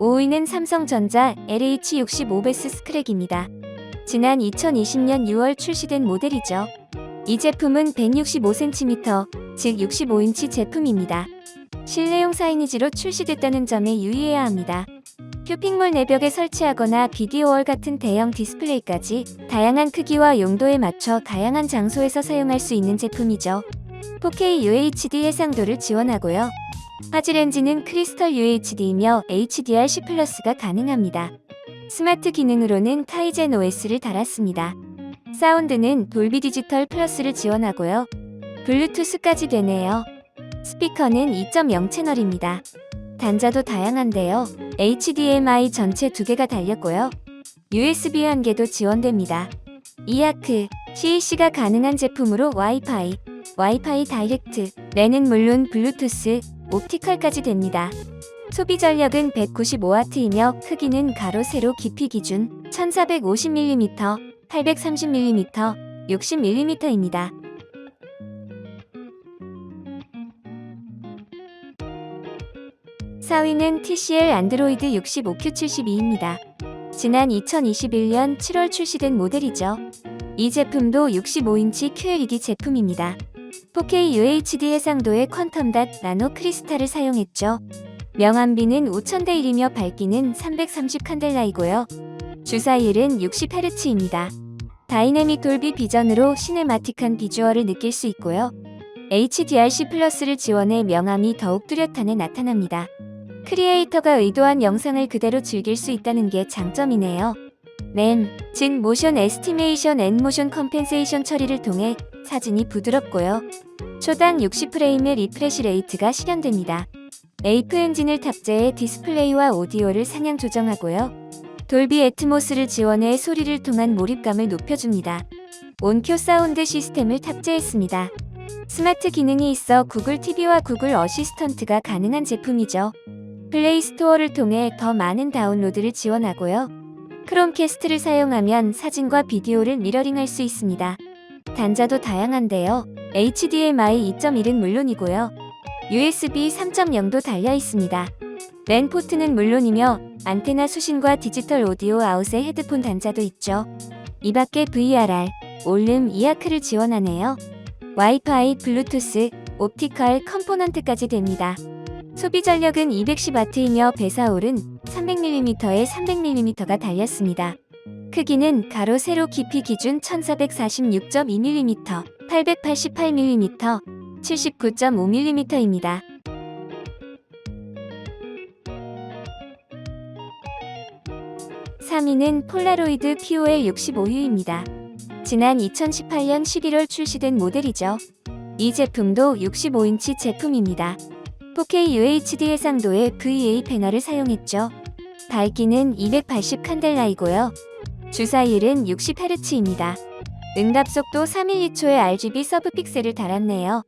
5위는 삼성전자 LH65베스 스크랙입니다. 지난 2020년 6월 출시된 모델이죠. 이 제품은 165cm, 즉 65인치 제품입니다. 실내용 사이니지로 출시됐다는 점에 유의해야 합니다. 쇼핑몰 내벽에 설치하거나 비디오월 같은 대형 디스플레이까지 다양한 크기와 용도에 맞춰 다양한 장소에서 사용할 수 있는 제품이죠. 4K UHD 해상도를 지원하고요. 화질 렌즈는 크리스털 UHD이며 HDR10 플러스가 가능합니다. 스마트 기능으로는 타이젠 OS를 달았습니다. 사운드는 돌비 디지털 플러스를 지원하고요. 블루투스까지 되네요. 스피커는 2.0 채널입니다. 단자도 다양한데요. HDMI 전체 두 개가 달렸고요. USB 한 개도 지원됩니다. 이아크, CEC가 가능한 제품으로 와이파이, 와이파이 다이렉트, 랜은 물론 블루투스, 옵티컬까지 됩니다. 소비 전력은 195W이며 크기는 가로 세로 깊이 기준 1450mm, 830mm, 60mm입니다. 4위는 TCL 안드로이드 65Q72입니다. 지난 2021년 7월 출시된 모델이죠. 이 제품도 65인치 QLED 제품입니다. 4K UHD 해상도의 퀀텀 닷 나노 크리스탈을 사용했죠. 명암비는 5000대 1이며 밝기는 330 칸델라이고요. 주사율은 60Hz입니다. 다이내믹 돌비 비전으로 시네마틱한 비주얼을 느낄 수 있고요. HDR10 플러스를 지원해 명암이 더욱 뚜렷하게 나타납니다. 크리에이터가 의도한 영상을 그대로 즐길 수 있다는 게 장점이네요. 램, 즉 모션 에스티메이션 앤 모션 컴펜세이션 처리를 통해 사진이 부드럽고요. 초당 60프레임의 리프레시 레이트가 실현됩니다. 에이프 엔진을 탑재해 디스플레이와 오디오를 상향 조정하고요. 돌비 애트모스를 지원해 소리를 통한 몰입감을 높여줍니다. 온큐 사운드 시스템을 탑재했습니다. 스마트 기능이 있어 구글 TV와 구글 어시스턴트가 가능한 제품이죠. 플레이 스토어를 통해 더 많은 다운로드를 지원하고요. 크롬캐스트를 사용하면 사진과 비디오를 미러링할 수 있습니다. 단자도 다양한데요. HDMI 2.1은 물론이고요. USB 3.0도 달려 있습니다. 랜 포트는 물론이며 안테나 수신과 디지털 오디오 아웃의 헤드폰 단자도 있죠. 이 밖에 VRR, 올름, 이아크를 지원하네요. 와이파이, 블루투스, 옵티컬 컴포넌트까지 됩니다. 소비 전력은 210W이며 배사홀은 300mm에 300mm가 달렸습니다. 크기는 가로 세로 깊이 기준 1446.2mm, 888mm, 79.5mm입니다. (3위는) 폴라로이드 POL 65U입니다. 지난 2018년 11월 출시된 모델이죠. 이 제품도 65인치 제품입니다. 4K UHD 해상도의 VA 패널을 사용했죠. 밝기는 280 칸델라이고요. 주사율은 60Hz입니다. 응답 속도 312초의 RGB 서브 픽셀을 달았네요.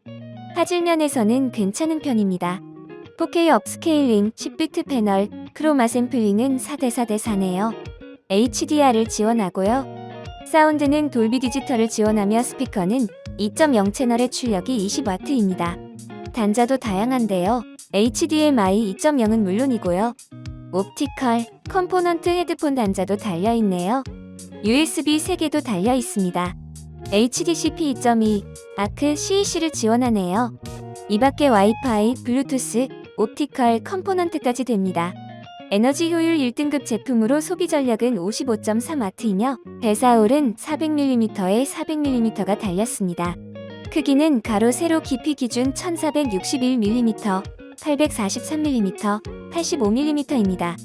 화질면에서는 괜찮은 편입니다. 4K 업스케일링 10비트 패널, 크로마 샘플링은 4대4대4네요. HDR을 지원하고요. 사운드는 돌비 디지털을 지원하며 스피커는 2.0 채널의 출력이 20W입니다. 단자도 다양한데요. HDMI 2.0은 물론이고요. 옵티컬, 컴포넌트 헤드폰 단자도 달려있네요. USB 3개도 달려 있습니다. HDCP 2.2, 아크 CEC를 지원하네요. 이 밖에 와이파이, 블루투스, 옵티컬, 컴포넌트까지 됩니다. 에너지 효율 1등급 제품으로 소비 전력은 55.3W이며 배사홀은 400mm에 400mm가 달렸습니다. 크기는 가로 세로 깊이 기준 1461mm, 843mm, 85mm입니다.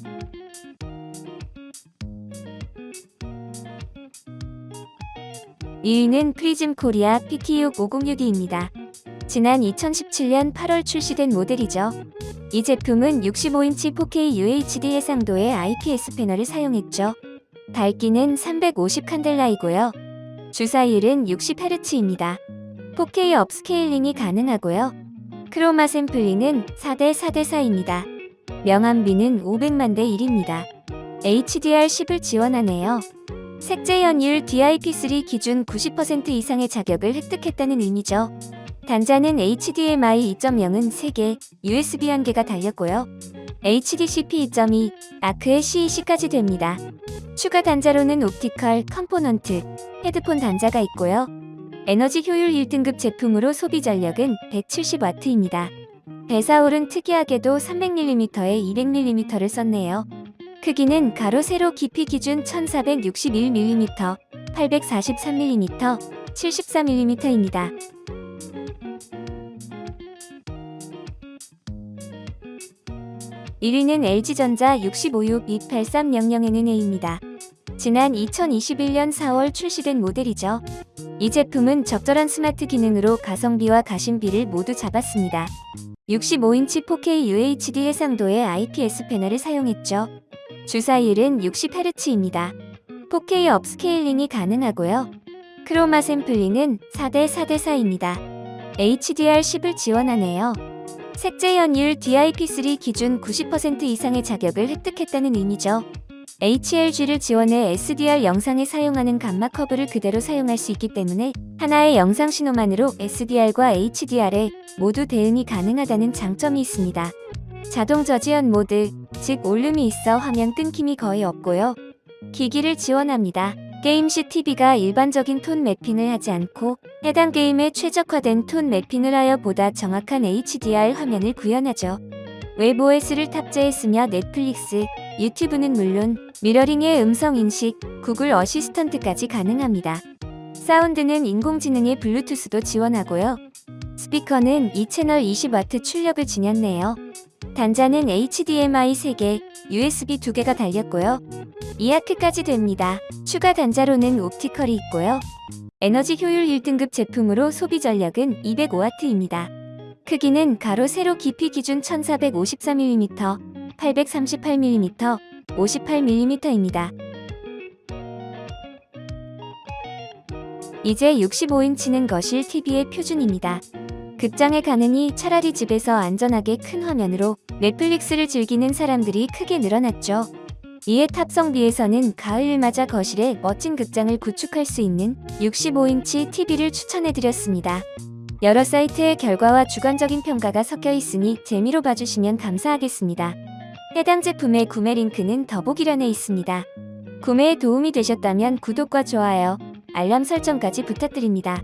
(2위는) 프리즘 코리아 PT6506D입니다. 지난 2017년 8월 출시된 모델이죠. 이 제품은 65인치 4K UHD 해상도의 IPS 패널을 사용했죠. 밝기는 350 칸델라이고요. 주사율은 60Hz입니다. 4K 업스케일링이 가능하고요. 크로마 샘플링은 4대 4대 4입니다. 명암비는 500만 대 1입니다. HDR10을 지원하네요. 색재 연율 DIP3 기준 90% 이상의 자격을 획득했다는 의미죠. 단자는 HDMI 2.0은 3개, USB 1개가 달렸고요. HDCP 2.2, 아크의 CEC까지 됩니다. 추가 단자로는 옵티컬, 컴포넌트, 헤드폰 단자가 있고요. 에너지 효율 1등급 제품으로 소비 전력은 170W입니다. 배사홀은 특이하게도 300mm에 200mm를 썼네요. 크기는 가로 세로 깊이 기준 1461mm, 843mm, 74mm입니다. (1위는) LG전자 65628300NA입니다. 지난 2021년 4월 출시된 모델이죠. 이 제품은 적절한 스마트 기능으로 가성비와 가심비를 모두 잡았습니다. 65인치 4K UHD 해상도의 IPS 패널을 사용했죠. 주사율은 60Hz입니다. 4K 업스케일링이 가능하고요. 크로마 샘플링은 4대 4대 4입니다. HDR10을 지원하네요. 색재 연율 DIP3 기준 90% 이상의 자격을 획득했다는 의미죠. HLG를 지원해 SDR 영상에 사용하는 감마 커브를 그대로 사용할 수 있기 때문에 하나의 영상 신호만으로 SDR과 HDR에 모두 대응이 가능하다는 장점이 있습니다. 자동 저지연 모드, 즉 올륨이 있어 화면 끊김이 거의 없고요. 기기를 지원합니다. 게임 시 TV가 일반적인 톤 매핑을 하지 않고 해당 게임에 최적화된 톤 매핑을 하여 보다 정확한 HDR 화면을 구현하죠. 웹 OS를 탑재했으며 넷플릭스, 유튜브는 물론 미러링의 음성 인식, 구글 어시스턴트까지 가능합니다. 사운드는 인공지능의 블루투스도 지원하고요. 스피커는 2채널 20W 출력을 지녔네요. 단자는 HDMI 3개, USB 2개가 달렸고요. 이아크까지 됩니다. 추가 단자로는 옵티컬이 있고요. 에너지 효율 1등급 제품으로 소비 전력은 205W입니다. 크기는 가로 세로 깊이 기준 1453mm, 838mm, 58mm입니다. 이제 65인치는 거실 TV의 표준입니다. 극장에 가느니 차라리 집에서 안전하게 큰 화면으로 넷플릭스를 즐기는 사람들이 크게 늘어났죠. 이에 탑성비에서는 가을을 맞아 거실에 멋진 극장을 구축할 수 있는 65인치 TV를 추천해드렸습니다. 여러 사이트의 결과와 주관적인 평가가 섞여 있으니 재미로 봐주시면 감사하겠습니다. 해당 제품의 구매 링크는 더보기란에 있습니다. 구매에 도움이 되셨다면 구독과 좋아요, 알람 설정까지 부탁드립니다.